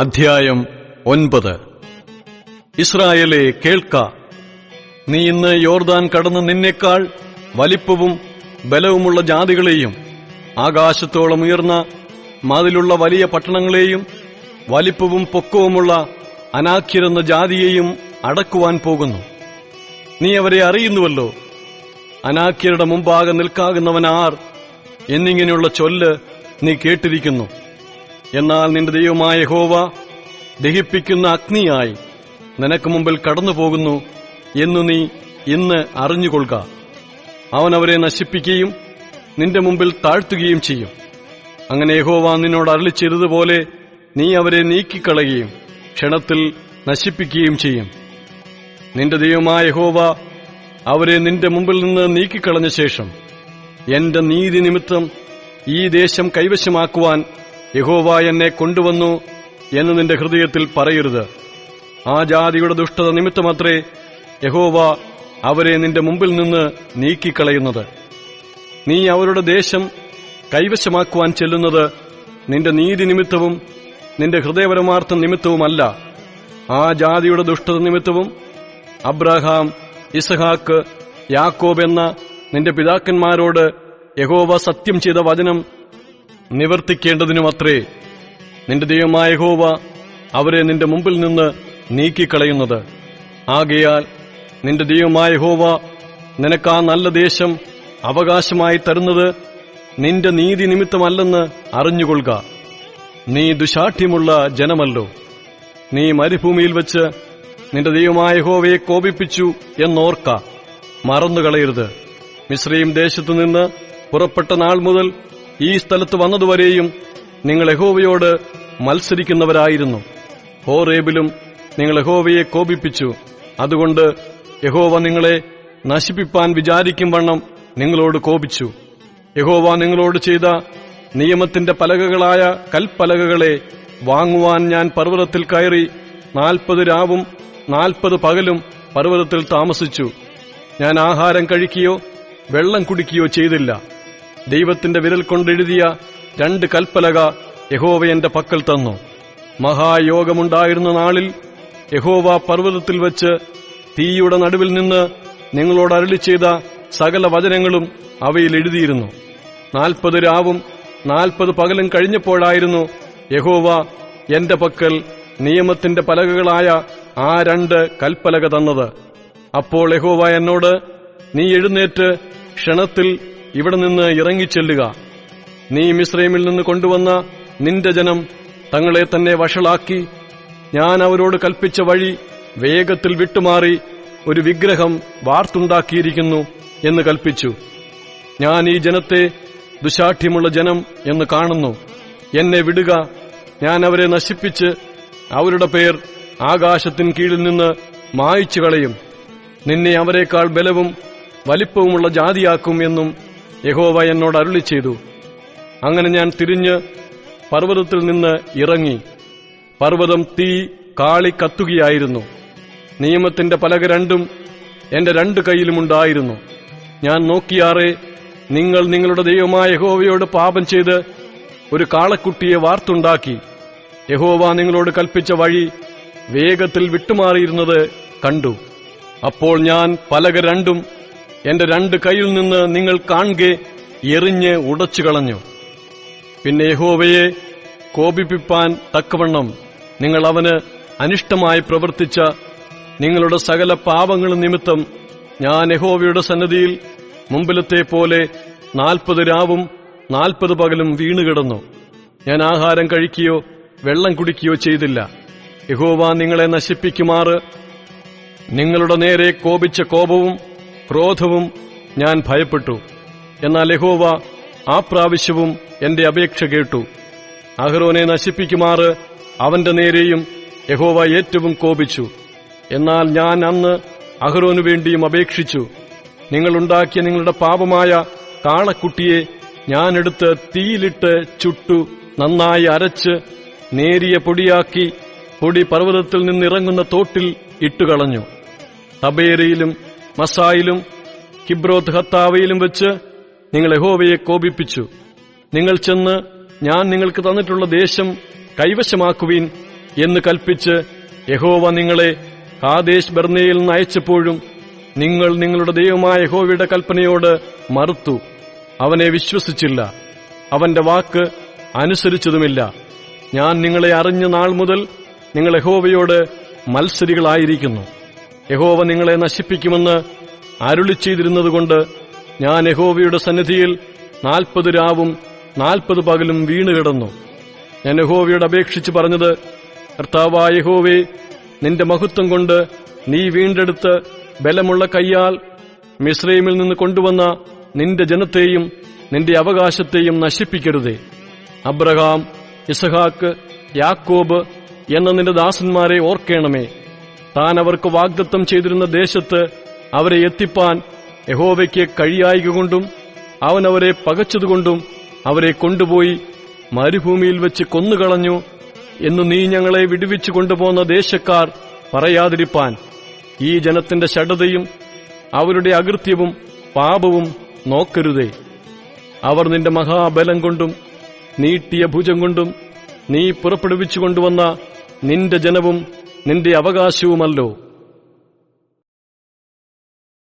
അധ്യായം ഒൻപത്. ഇസ്രായേലെ കേൾക്ക. നീ ഇന്ന് യോർദാൻ കടന്ന് നിന്നേക്കാൾ വലിപ്പവും ബലവുമുള്ള ജാതികളെയും ആകാശത്തോളം ഉയർന്ന മതിലുള്ള വലിയ പട്ടണങ്ങളെയും വലിപ്പവും പൊക്കവുമുള്ള അനാഖ്യരെന്ന ജാതിയെയും അടക്കുവാൻ പോകുന്നു. നീ അവരെ അറിയുന്നുവല്ലോ. അനാഖ്യരുടെ മുമ്പാകെ നിൽക്കാകുന്നവൻ ആർ എന്നിങ്ങനെയുള്ള ചൊല്ല് നീ കേട്ടിരിക്കുന്നു. എന്നാൽ നിന്റെ ദൈവമായ ഹോവ ദഹിപ്പിക്കുന്ന അഗ്നിയായി നിനക്ക് മുമ്പിൽ കടന്നു പോകുന്നു എന്നു നീ ഇന്ന് അറിഞ്ഞുകൊള്ളുക. അവൻ അവരെ നശിപ്പിക്കുകയും നിന്റെ മുമ്പിൽ താഴ്ത്തുകയും ചെയ്യും. അങ്ങനെ യഹോവ നിന്നോട് അരളി ചെയ്തതുപോലെ നീ അവരെ നീക്കിക്കളയുകയും ക്ഷണത്തിൽ നശിപ്പിക്കുകയും ചെയ്യും. നിന്റെ ദൈവമായ യഹോവ അവരെ നിന്റെ മുമ്പിൽ നിന്ന് നീക്കിക്കളഞ്ഞ ശേഷം എന്റെ നീതി നിമിത്തം ഈ ദേശം കൈവശമാക്കുവാൻ യഹോവ എന്നെ കൊണ്ടുവന്നു എന്ന് നിന്റെ ഹൃദയത്തിൽ പറയരുത്. ആ ജാതിയുടെ ദുഷ്ടത നിമിത്തമത്രേ യഹോവ അവരെ നിന്റെ മുമ്പിൽ നിന്ന് നീക്കിക്കളയുന്നത്. നീ അവരുടെ ദേശം കൈവശമാക്കുവാൻ ചെല്ലുന്നത് നിന്റെ നീതി നിമിത്തവും നിന്റെ ഹൃദയപരമാർത്ഥ നിമിത്തവുമല്ല. ആ ജാതിയുടെ ദുഷ്ടത നിമിത്തവും അബ്രഹാം ഇസഹാക്ക് യാക്കോബ് എന്ന നിന്റെ പിതാക്കന്മാരോട് യഹോവ സത്യം ചെയ്ത വചനം നിവർത്തിക്കേണ്ടതിനുമത്രേ നിന്റെ ദൈവമായ ഹോവ അവരെ നിന്റെ മുമ്പിൽ നിന്ന് നീക്കിക്കളയുന്നത്. ആകയാൽ നിന്റെ ദൈവമായ ഹോവ നിനക്ക് ആ നല്ല ദേശം അവകാശമായി തരുന്നത് നിന്റെ നീതി നിമിത്തമല്ലെന്ന് അറിഞ്ഞുകൊള്ളുക. നീ ദുശാഠ്യമുള്ള ജനമല്ലോ. നീ മരുഭൂമിയിൽ വെച്ച് നിന്റെ ദൈവമായ ഹോവയെ കോപിപ്പിച്ചു എന്നോർക്ക. മറന്നുകളയരുത്. മിശ്രയും ദേശത്തു നിന്ന് പുറപ്പെട്ട നാൾ മുതൽ ഈ സ്ഥലത്ത് വന്നതുവരെയും നിങ്ങൾ യഹോവയോട് മത്സരിക്കുന്നവരായിരുന്നു. ഹോറേബിലും നിങ്ങൾ യഹോവയെ കോപിപ്പിച്ചു. അതുകൊണ്ട് യഹോവ നിങ്ങളെ നശിപ്പിപ്പാൻ വിചാരിക്കും വണ്ണം നിങ്ങളോട് കോപിച്ചു. യഹോവ നിങ്ങളോട് ചെയ്ത നിയമത്തിന്റെ പലകകളായ കൽപ്പലകകളെ വാങ്ങുവാൻ ഞാൻ പർവതത്തിൽ കയറി നാൽപ്പത് രാവും നാൽപ്പത് പകലും പർവതത്തിൽ താമസിച്ചു. ഞാൻ ആഹാരം കഴിക്കുകയോ വെള്ളം കുടിക്കുകയോ ചെയ്തില്ല. ദൈവത്തിന്റെ വിരൽ കൊണ്ടെഴുതിയ രണ്ട് കൽപ്പലക യഹോവ എന്റെ പക്കൽ തന്നു. മഹായോഗമുണ്ടായിരുന്ന നാളിൽ യഹോവ പർവതത്തിൽ വെച്ച് തീയുടെ നടുവിൽ നിന്ന് നിങ്ങളോട് അരളി ചെയ്ത സകല വചനങ്ങളും അവയിൽ എഴുതിയിരുന്നു. നാൽപ്പത് രാവും നാൽപ്പത് പകലും കഴിഞ്ഞപ്പോഴായിരുന്നു യഹോവ എന്റെ പക്കൽ നിയമത്തിന്റെ പലകകളായ ആ രണ്ട് കൽപ്പലക തന്നത്. അപ്പോൾ യഹോവ എന്നോട് നീ എഴുന്നേറ്റ് ക്ഷണത്തിൽ ഇവിടെ നിന്ന് ഇറങ്ങിച്ചെല്ലുക. നീ മിശ്രൈമിൽ നിന്ന് കൊണ്ടുവന്ന നിന്റെ ജനം തങ്ങളെ തന്നെ വഷളാക്കി. ഞാൻ അവരോട് കൽപ്പിച്ച വഴി വേഗത്തിൽ വിട്ടുമാറി ഒരു വിഗ്രഹം വാർത്തുണ്ടാക്കിയിരിക്കുന്നു എന്ന് കൽപ്പിച്ചു. ഞാൻ ഈ ജനത്തെ ദുശാഠ്യമുള്ള ജനം എന്ന് കാണുന്നു. എന്നെ വിടുക. ഞാൻ അവരെ നശിപ്പിച്ച് അവരുടെ പേർ ആകാശത്തിൻ കീഴിൽ നിന്ന് മായിച്ചു കളയും നിന്നെ അവരെക്കാൾ ബലവും വലിപ്പവുമുള്ള ജാതിയാക്കും എന്നും യഹോവ എന്നോട് അരുളി ചെയ്തു. അങ്ങനെ ഞാൻ തിരിഞ്ഞ് പർവതത്തിൽ നിന്ന് ഇറങ്ങി. പർവതം തീ കാളി കത്തുകയായിരുന്നു. നിയമത്തിന്റെ പലക രണ്ടും എന്റെ രണ്ട് കൈയിലുമുണ്ടായിരുന്നു ഞാൻ നോക്കിയാറെ നിങ്ങൾ നിങ്ങളുടെ ദൈവമായ യഹോവയോട് പാപം ചെയ്ത് ഒരു കാളക്കുട്ടിയെ വാർത്തുണ്ടാക്കി. യഹോവ നിങ്ങളോട് കൽപ്പിച്ച വഴി വേഗത്തിൽ വിട്ടുമാറിയിരുന്നത് കണ്ടു. അപ്പോൾ ഞാൻ പലക രണ്ടും എന്റെ രണ്ട് കൈയിൽ നിന്ന് നിങ്ങൾ കാണുകെ എറിഞ്ഞ് ഉടച്ചു കളഞ്ഞു. പിന്നെ യഹോവയെ കോപിപ്പിപ്പാൻ തക്കവണ്ണം നിങ്ങൾ അവന് അനിഷ്ടമായി പ്രവർത്തിച്ച നിങ്ങളുടെ സകല പാപങ്ങളും നിമിത്തം ഞാൻ യഹോവയുടെ സന്നദ്ധിയിൽ മുമ്പിലത്തെ പോലെ നാൽപ്പത് രാവും നാൽപ്പത് പകലും വീണുകിടന്നു ഞാൻ ആഹാരം കഴിക്കുകയോ വെള്ളം കുടിക്കുകയോ ചെയ്തില്ല. യഹോവ നിങ്ങളെ നശിപ്പിക്കുമാറ്. നിങ്ങളുടെ നേരെ കോപിച്ച കോപവും ക്രോധവും ഞാൻ ഭയപ്പെട്ടു. എന്നാൽ യഹോവ ആ പ്രാവശ്യവും എന്റെ അപേക്ഷ കേട്ടു. അഹ്റോനെ നശിപ്പിക്കുമാറ് അവന്റെ നേരെയും യഹോവ ഏറ്റവും കോപിച്ചു. എന്നാൽ ഞാൻ അന്ന് അഹ്റോനു വേണ്ടിയും അപേക്ഷിച്ചു. നിങ്ങളുണ്ടാക്കിയ നിങ്ങളുടെ പാപമായ കാളക്കുട്ടിയെ ഞാനെടുത്ത് തീയിലിട്ട് ചുട്ടു നന്നായി അരച്ച് നേരിയ പൊടിയാക്കി പൊടി പർവതത്തിൽ നിന്നിറങ്ങുന്ന തോട്ടിൽ ഇട്ടുകളഞ്ഞു. തബേരയിലും മസായിലും കിബ്രോത്ത് ഹത്താവയിലും വെച്ച് നിങ്ങൾ യഹോവയെ കോപിപ്പിച്ചു. നിങ്ങൾ ചെന്ന് ഞാൻ നിങ്ങൾക്ക് തന്നിട്ടുള്ള ദേശം കൈവശമാക്കുവീൻ എന്ന് കൽപ്പിച്ച് യഹോവ നിങ്ങളെ കാദേശ് ബർണയിൽ നിന്ന് അയച്ചപ്പോഴും നിങ്ങൾ നിങ്ങളുടെ ദൈവമായ യഹോവയുടെ കൽപ്പനയോട് മറുത്തു. അവനെ വിശ്വസിച്ചില്ല. അവന്റെ വാക്ക് അനുസരിച്ചതുമില്ല. ഞാൻ നിങ്ങളെ അറിഞ്ഞ നാൾ മുതൽ നിങ്ങൾ യഹോവയോട് മത്സരികളായിരിക്കുന്നു. യഹോവ നിങ്ങളെ നശിപ്പിക്കുമെന്ന് അരുളി ചെയ്തിരുന്നതുകൊണ്ട് ഞാൻ യഹോവയുടെ സന്നിധിയിൽ നാൽപ്പത് രാവും നാൽപ്പത് പകലും വീണുകിടന്നു ഞാൻ യഹോവയോട് അപേക്ഷിച്ച് പറഞ്ഞത് കർത്താവായ യഹോവേ നിന്റെ മഹത്വം കൊണ്ട് നീ വീണ്ടെടുത്ത് ബലമുള്ള കൈയാൽ മിശ്രൈമിൽ നിന്ന് കൊണ്ടുവന്ന നിന്റെ ജനത്തെയും നിന്റെ അവകാശത്തെയും നശിപ്പിക്കരുതേ. അബ്രഹാം ഇസഹാക്ക് യാക്കോബ് എന്ന നിന്റെ ദാസന്മാരെ ഓർക്കേണമേ. താൻ അവർക്ക് വാഗ്ദത്തം ചെയ്തിരുന്ന ദേശത്ത് അവരെ എത്തിപ്പാൻ യഹോവയ്ക്ക് കഴിയായി കൊണ്ടും അവൻ അവരെ പകച്ചതുകൊണ്ടും അവരെ കൊണ്ടുപോയി മരുഭൂമിയിൽ വെച്ച് കൊന്നുകളഞ്ഞു എന്ന് നീ ഞങ്ങളെ വിടുവിച്ചു കൊണ്ടുപോന്ന ദേശക്കാർ പറയാതിരിപ്പാൻ. ഈ ജനത്തിന്റെ ഷഡതയും അവരുടെ അകൃത്യവും പാപവും നോക്കരുതേ. അവർ നിന്റെ മഹാബലം കൊണ്ടും നീട്ടിയ ഭുജം കൊണ്ടും നീ പുറപ്പെടുവിച്ചു കൊണ്ടുവന്ന നിന്റെ ജനവും നിന്റെ അവകാശവുമല്ലോ